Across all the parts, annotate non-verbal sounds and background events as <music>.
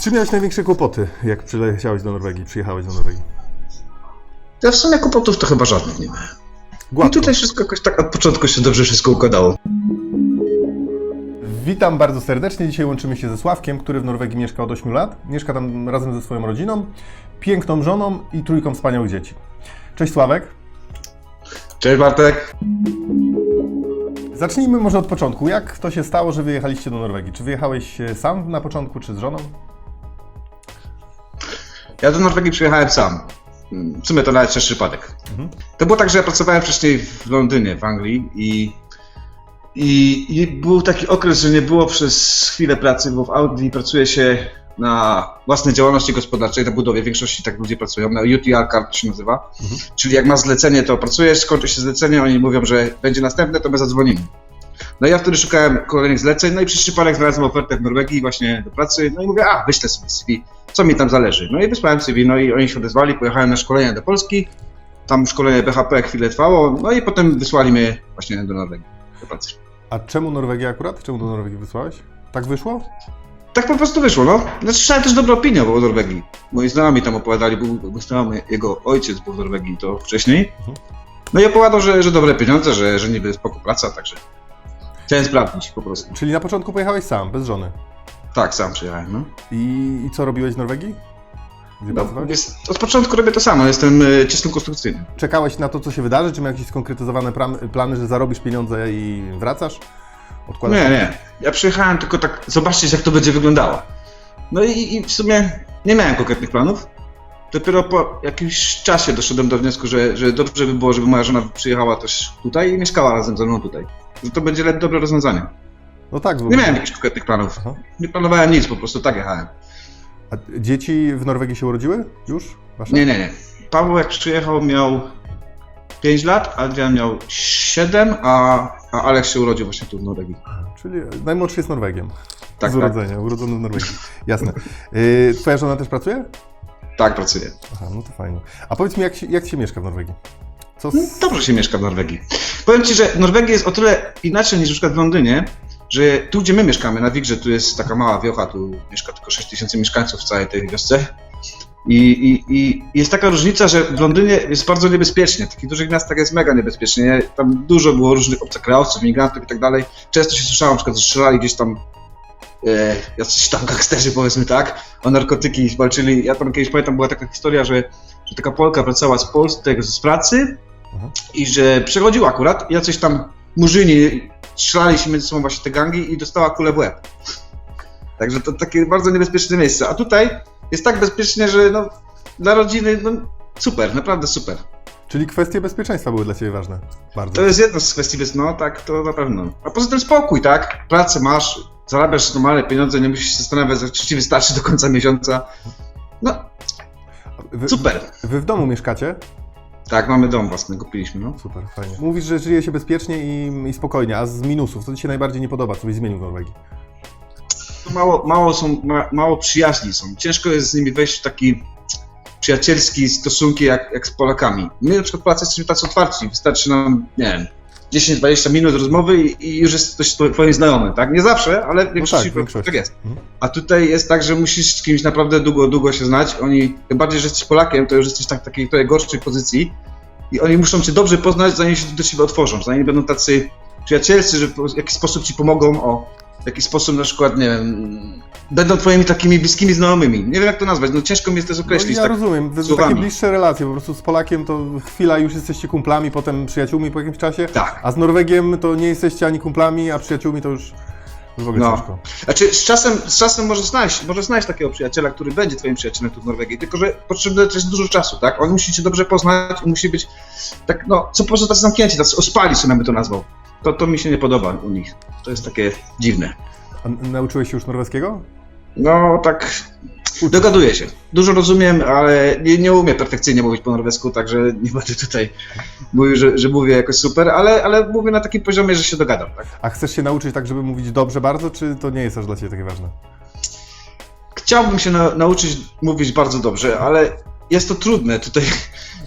Z czym miałeś największe kłopoty, jak przyleciałeś do Norwegii, przyjechałeś do Norwegii? Ja w sumie kłopotów to chyba żadnych nie miałem. I Gładko. tutaj wszystko jakoś tak od początku się dobrze wszystko układało. Witam bardzo serdecznie. Dzisiaj łączymy się ze Sławkiem, który w Norwegii mieszka od 8 lat. Mieszka tam razem ze swoją rodziną, piękną żoną i trójką wspaniałych dzieci. Cześć Sławek. Cześć Bartek. Zacznijmy może od początku. Jak to się stało, że wyjechaliście do Norwegii? Czy wyjechałeś e, sam na początku, czy z żoną? Ja do Norwegii przyjechałem sam. W sumie to nawet przez przypadek. Mhm. To było tak, że ja pracowałem wcześniej w Londynie, w Anglii i, i, i był taki okres, że nie było przez chwilę pracy, bo w Anglii pracuje się na własnej działalności gospodarczej, na budowie. W większości tak ludzie pracują, na UTR card to się nazywa. Mhm. Czyli jak masz zlecenie, to pracujesz, skończy się zlecenie, oni mówią, że będzie następne, to my zadzwonimy. No i ja wtedy szukałem kolejnych zleceń, no i przez przypadek znalazłem ofertę w Norwegii właśnie do pracy, no i mówię, a wyślę sobie CV, co mi tam zależy. No i wysłałem CV, no i oni się odezwali, pojechałem na szkolenie do Polski, tam szkolenie BHP chwilę trwało, no i potem wysłali mnie właśnie do Norwegii do pracy. A czemu Norwegia akurat? Czemu do Norwegii wysłałeś? Tak wyszło? Tak po prostu wyszło, no. Znaczy, słyszałem też dobrą opinię o Norwegii. Moi znajomi tam opowiadali, był, był znajomy, jego ojciec był w Norwegii to wcześniej. Mhm. No i opowiadał, że, że dobre pieniądze, że, że niby spoko praca, także chciałem sprawdzić po prostu. Czyli na początku pojechałeś sam, bez żony. Tak, sam przyjechałem, no. I, i co robiłeś w Norwegii? Gdzie no pracowałeś? jest, od początku robię to samo, jestem ciesnym konstrukcyjnym. Czekałeś na to, co się wydarzy? Czy miałeś jakieś skonkretyzowane plan, plany, że zarobisz pieniądze i wracasz? Odkładasz? Nie, nie. Ja przyjechałem tylko tak zobaczyć, jak to będzie wyglądało. No i, i w sumie nie miałem konkretnych planów. Dopiero po jakimś czasie doszedłem do wniosku, że, że dobrze by było, żeby moja żona przyjechała też tutaj i mieszkała razem ze mną tutaj. Że to będzie dobre rozwiązanie. No tak, Nie miałem jakichś konkretnych planów. Aha. Nie planowałem nic, po prostu tak jechałem. A dzieci w Norwegii się urodziły? Już? Wasze? Nie, nie, nie. Paweł jak przyjechał miał 5 lat, Adrian miał 7, a, a Aleks się urodził właśnie tu w Norwegii. Czyli najmłodszy jest Norwegiem. Tak, z tak. urodzenia, urodzony w Norwegii. Jasne. Yy, twoja żona też pracuje? Tak, pracuję. Aha, no to fajnie. A powiedz mi, jak się, jak się mieszka w Norwegii? Co z... Dobrze się mieszka w Norwegii. Powiem Ci, że Norwegia jest o tyle inaczej niż na przykład w Londynie, że tu gdzie my mieszkamy, na Wigrze, tu jest taka mała wiocha, tu mieszka tylko 6 tysięcy mieszkańców w całej tej wiosce. I, i, I jest taka różnica, że w Londynie jest bardzo niebezpiecznie. W takich dużych miastach jest mega niebezpiecznie. Tam dużo było różnych obcokrajowców, migrantów i tak dalej. Często się słyszało, na przykład, że strzelali gdzieś tam e, jacyś tam gangsterzy, powiedzmy tak, o narkotyki walczyli. Ja tam kiedyś pamiętam, była taka historia, że, że taka Polka wracała z Polski, z pracy Mhm. i że przechodził akurat jacyś tam murzyni strzelali się między sobą właśnie te gangi i dostała kulę w łeb. Także to takie bardzo niebezpieczne miejsce. A tutaj jest tak bezpiecznie, że no, dla rodziny no, super, naprawdę super. Czyli kwestie bezpieczeństwa były dla Ciebie ważne. Bardzo. To jest jedna z kwestii, więc no tak, to na pewno. A poza tym spokój, tak? Pracę masz, zarabiasz normalne pieniądze, nie musisz się zastanawiać, czy ci wystarczy do końca miesiąca. No, Wy, super. Wy w domu mieszkacie? Tak, mamy dom własny, kupiliśmy, no. Super, fajnie. Mówisz, że żyje się bezpiecznie i, i spokojnie, a z minusów, co Ci się najbardziej nie podoba, co byś zmienił w Norwegii? mało, mało są, ma, mało przyjaźni są. Ciężko jest z nimi wejść w taki przyjacielski stosunki jak, jak z Polakami. My na przykład Polacy jesteśmy tacy otwarci, wystarczy nam, nie wiem, 10-20 minut rozmowy i, już jest ktoś twoim znajomym, tak? Nie zawsze, ale w większości tak, większości. tak jest. Mhm. A tutaj jest tak, że musisz z kimś naprawdę długo, długo się znać. Oni, tym bardziej, że jesteś Polakiem, to już jesteś tak, w takiej trochę gorszej pozycji i oni muszą cię dobrze poznać, zanim się do ciebie otworzą, zanim będą tacy przyjacielscy, że w jakiś sposób ci pomogą, o, w jakiś sposób na przykład, nie wiem, będą twoimi takimi bliskimi znajomymi. Nie wiem jak to nazwać, no ciężko mi jest też No, określić. ja tak. rozumiem, słowami. takie bliższe relacje, po prostu z Polakiem to chwila już jesteście kumplami, potem przyjaciółmi po jakimś czasie, Tak. a z Norwegiem to nie jesteście ani kumplami, a przyjaciółmi to już, w ogóle No. ciężko. Znaczy z czasem, z czasem możesz znaleźć, możesz znaleźć takiego przyjaciela, który będzie twoim przyjacielem tu w Norwegii, tylko że potrzebne jest dużo czasu, tak? On musi cię dobrze poznać, on musi być tak, no, co po prostu tacy zamknięci, tacy ospali sobie by to nazwał. To, to mi się nie podoba u nich. To jest takie dziwne. A nauczyłeś się już norweskiego? No tak. Dogaduję się. Dużo rozumiem, ale nie, nie umiem perfekcyjnie mówić po norwesku, także <laughs> nie będę tutaj mówił, że, że mówię jakoś super, ale, ale mówię na takim poziomie, że się dogadam, tak? A chcesz się nauczyć tak, żeby mówić dobrze bardzo, czy to nie jest aż dla Ciebie takie ważne? Chciałbym się na, nauczyć mówić bardzo dobrze, ale jest to trudne. Tutaj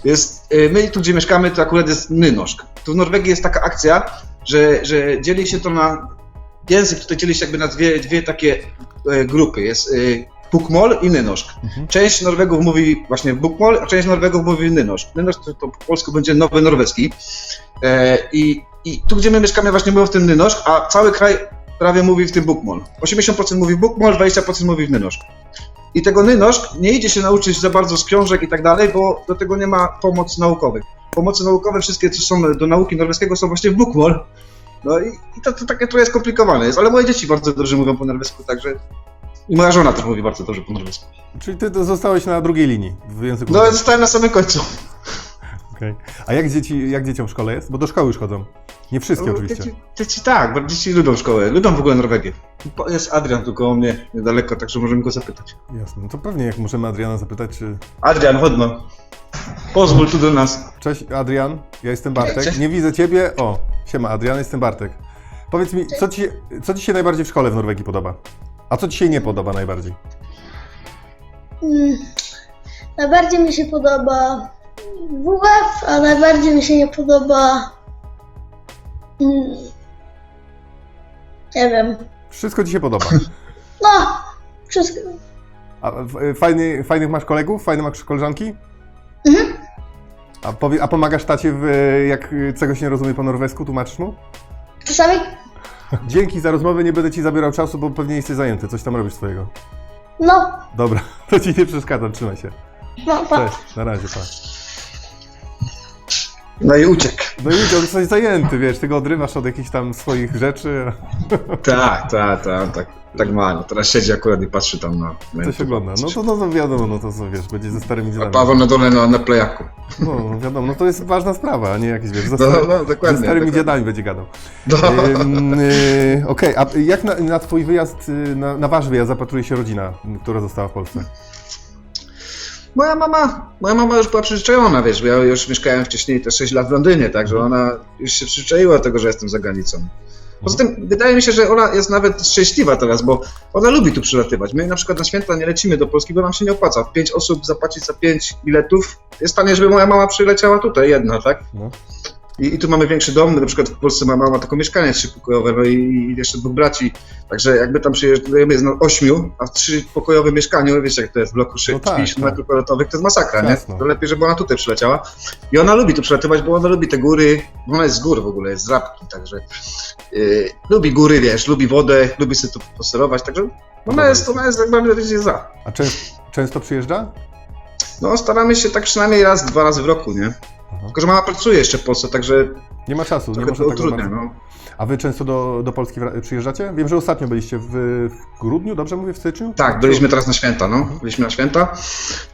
jest. y, My tu, gdzie mieszkamy, to akurat jest Nynoszk. Tu w Norwegii jest taka akcja, że, że dzieli się to na. Język tutaj dzieli się jakby na dwie, dwie takie e, grupy. Jest y, Bukmol i Nynoszk. Mhm. Część Norwegów mówi właśnie Bukmol, a część Norwegów mówi Nynoszk. Nynoszk to, to po polsku będzie nowy norweski. E, i, I tu, gdzie my mieszkamy, właśnie było w tym Nynoszk, a cały kraj prawie mówi w tym Bukmol. 80% mówi Bukmol, 20% mówi w Nynoszk. I tego Nynoszk nie idzie się nauczyć za bardzo z książek i tak dalej, bo do tego nie ma pomocy naukowych. Pomocy naukowe, wszystkie, co są do nauki norweskiego, są właśnie w Bukmol. No i, i to, to takie trochę skomplikowane jest, ale moje dzieci bardzo dobrze mówią po norwesku, także... I moja żona też mówi bardzo dobrze po norwesku. Czyli ty zostałeś na drugiej linii w języku. No, norweskim. zostałem na samym końcu. Okej. A jak, dzieci, jak dzieciom w szkole jest? Bo do szkoły już chodzą. Nie wszystkie No, oczywiście. Dzieci, dzieci tak, bo dzieci lubią szkołę, lubią w ogóle Norwegię. Jest Adrian tu koło mnie, niedaleko, także możemy go zapytać. Jasne. No to pewnie jak możemy Adriana zapytać, czy... Adrian, chodź no. Pozwól tu do nas. Cześć Adrian, ja jestem Bartek. Cześć. Nie widzę ciebie. O, siema Adrian, jestem Bartek. Powiedz mi, co ci, co ci się najbardziej w szkole w Norwegii podoba? A co ci się nie podoba najbardziej? Mm, Najbardziej mi się podoba WF, a najbardziej mi się nie podoba. mm, Nie wiem. Wszystko ci się podoba. No, wszystko. A f- fajny, fajnych masz kolegów? Fajne masz koleżanki? Mhm. A, powie, a pomagasz tacie, w, jak czegoś nie rozumie po norwesku? Tłumaczysz mu? Czasami. Dzięki za rozmowę, nie będę ci zabierał czasu, bo pewnie jesteś zajęty. Coś tam robisz swojego. No, Dobra, <laughs> to ci nie przeszkadzam, trzymaj się. no, pa. Cześć, na razie, pa. No i uciekł. No i on jesteś zajęty, wiesz, ty go odrywasz od jakichś tam swoich rzeczy, <laughs> Tak, tak, tak, tak, tak ma. No, teraz siedzi akurat i patrzy tam na... na coś ogląda. No to, no to wiadomo, no to co, wiesz, będzie ze starymi A dziadami. Paweł na dole na, na playaku. No, no wiadomo, no to jest ważna sprawa, a nie jakieś, wiesz, ze, No, stary, no, dokładnie, ze starymi dokładnie. dziadami będzie gadał. No. Ym, y, Okej, a jak na, na twój wyjazd, y, na, na wasz wyjazd zapatruje się rodzina, która została w Polsce? Moja mama, moja mama już była przyzwyczajona, wiesz, bo ja już mieszkałem wcześniej te 6 lat w Londynie, także ona już się przyzwyczaiła tego, że jestem za granicą. Poza tym wydaje mi się, że ona jest nawet szczęśliwa teraz, bo ona lubi tu przylatywać. My na przykład na święta nie lecimy do Polski, bo nam się nie opłaca. Pięć osób zapłacić za pięć biletów jest tanie, żeby moja mama przyleciała tutaj jedna, tak? No. I, I tu mamy większy dom, na przykład w Polsce ma mama tylko mieszkanie trzypokojowe, no i, i jeszcze dwóch braci. Także jakby tam przyjeżdżamy jest na ośmiu, a w trzypokojowym mieszkaniu, wiesz jak to jest w bloku No tak, 50 tak. metrów kwadratowych, to jest masakra, Jasno. nie? To lepiej, żeby ona tutaj przyleciała. I ona lubi tu przelatywać, bo ona lubi te góry, bo ona jest z gór w ogóle, jest z Rabki, także yy, lubi góry, wiesz, lubi wodę, lubi sobie tu posterować, także Dobra. ona jest, ona jest jak mamy powiedzieć, za. A czę, często przyjeżdża? No staramy się tak przynajmniej raz, dwa razy w roku, nie? Tylko, że mama pracuje jeszcze w Polsce, także Nie ma czasu, nie trochę można to tak utrudnia, bardzo. no. A wy często do, do Polski wra- przyjeżdżacie? Wiem, że ostatnio byliście w, w grudniu, dobrze mówię, w styczniu? Tak, byliśmy teraz na święta, no. Byliśmy na święta,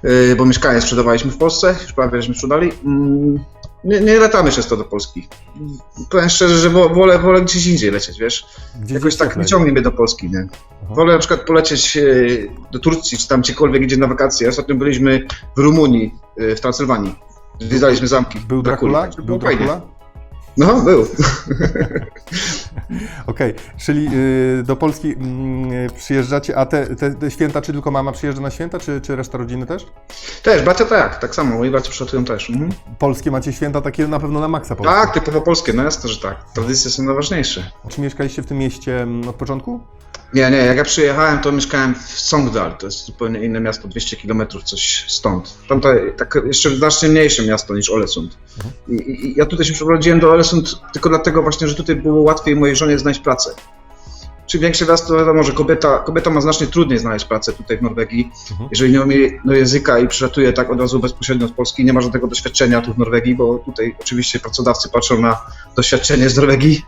yy, bo mieszkanie sprzedawaliśmy w Polsce, już prawie żeśmy sprzedali. Mm, Nie, nie latamy często do Polski. Powiem szczerze, że wo- wolę, wolę gdzieś indziej lecieć, wiesz. Gdzie Jakoś tak nie ciągnie mnie do Polski, nie. Aha. Wolę na przykład polecieć yy, do Turcji, czy tam gdziekolwiek idzie na wakacje. Ostatnio byliśmy w Rumunii, yy, w Transylwanii. Zwiedzaliśmy zamki. Był Dracula? także Był. Dracula? No, był. <laughs> Okej, czyli y, do Polski mm, przyjeżdżacie, a te, te, te święta, czy tylko mama przyjeżdża na święta, czy, czy reszta rodziny też? Też, bracia tak, tak samo. Moi bracia przylatują też. Mhm. Polskie macie święta takie na pewno na maksa polskie. Tak, typowo polskie, no jasne, że tak. Tradycje są najważniejsze. Czy mieszkaliście w tym mieście mm, od początku? Nie, nie, jak ja przyjechałem, to mieszkałem w Songdal, to jest zupełnie inne miasto, 200 km coś stąd. Tam to tak jeszcze znacznie mniejsze miasto niż Olesund. I, i, ja tutaj się przeprowadziłem do Olesund tylko dlatego właśnie, że tutaj było łatwiej mojej żonie znaleźć pracę. Czym większe miasto, wiadomo, że kobieta, kobieta ma znacznie trudniej znaleźć pracę tutaj w Norwegii. Mhm. Jeżeli nie umie no, języka i przylatuje tak od razu bezpośrednio z Polski, nie ma żadnego doświadczenia tu w Norwegii, bo tutaj oczywiście pracodawcy patrzą na doświadczenie z Norwegii.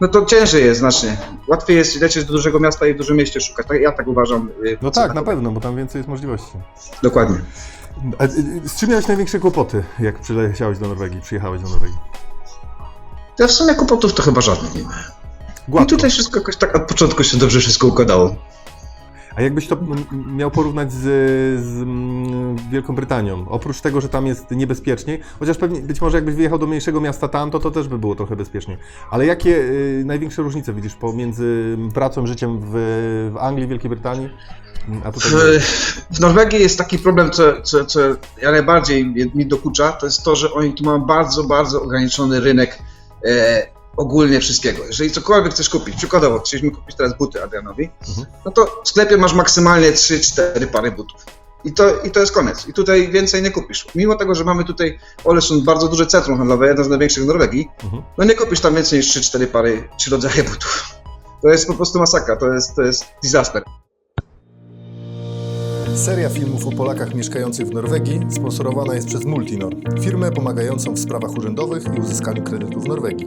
No to ciężej jest znacznie. Łatwiej jest lecieć do dużego miasta i w dużym mieście szukać. Tak, ja tak uważam. y, No tak, na pewno, bo tam więcej jest możliwości. Dokładnie. A, y, y, Z czym miałeś największe kłopoty, jak przyleciałeś do Norwegii, przyjechałeś do Norwegii? Ja w sumie kłopotów to chyba żadnych nie miałem. I tutaj wszystko jakoś tak od początku się dobrze wszystko układało. A jakbyś to miał porównać z, z mm, Wielką Brytanią? Oprócz tego, że tam jest niebezpieczniej, chociaż pewnie być może jakbyś wyjechał do mniejszego miasta tam, to to też by było trochę bezpieczniej. Ale jakie y, największe różnice widzisz pomiędzy pracą, życiem w, w Anglii, Wielkiej Brytanii, mm, a tutaj? W, w Norwegii jest taki problem, co, co, co ja najbardziej mi dokucza, to jest to, że oni tu mają bardzo, bardzo ograniczony rynek e, ogólnie wszystkiego. Jeżeli cokolwiek chcesz kupić, przykładowo chcieliśmy kupić teraz buty Adrianowi, Mhm. no to w sklepie masz maksymalnie 3-4 pary butów. I to, I to jest koniec. I tutaj więcej nie kupisz. Mimo tego, że mamy tutaj Olesund bardzo duże centrum handlowe, jedno z największych w Norwegii, Mhm. no nie kupisz tam więcej niż 3-4 pary, 3 rodzaje butów. To jest po prostu masakra, to jest, to jest disaster. Seria filmów o Polakach mieszkających w Norwegii sponsorowana jest przez Multinor, firmę pomagającą w sprawach urzędowych i uzyskaniu kredytów w Norwegii.